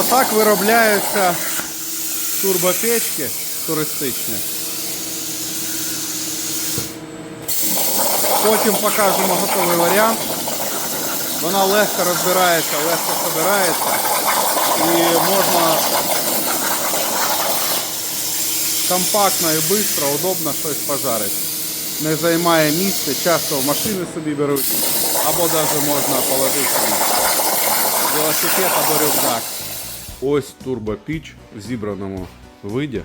Отак виробляються турбопечки туристичні. Потім покажемо готовий варіант. Вона легко розбирається, легко збирається і можна компактно і швидко, удобно щось пожарити. Не займає місця, часто в машини собі беруть, або навіть можна положити велосипед або рюкзак. Ось турбопіч в зібраному виді.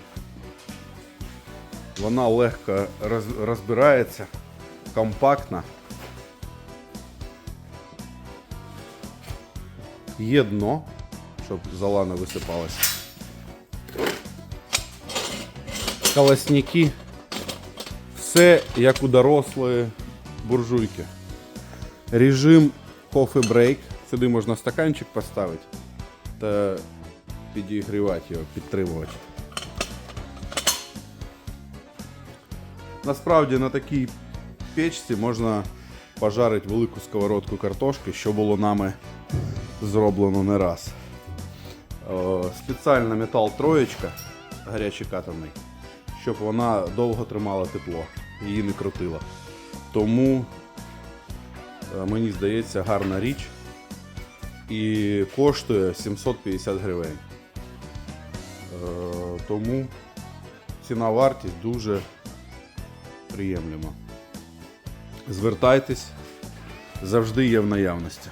Вона легко роз- розбирається, компактна. Є дно, щоб зола не висипалася. Колосники. Все як у дорослої буржуйки. Режим coffee break. Сюди можна стаканчик поставити та підігрівати його, підтримувати. Насправді на такій печці можна пожарити велику сковородку картошки, що було нами зроблено не раз. Е, Спеціальна метал троєчка, гарячий катаний, щоб вона довго тримала тепло, її не крутила. Тому е, мені здається гарна річ і коштує 750 гривень. Е, Тому ціна вартість дуже приємлема. Звертайтесь, завжди є в наявності.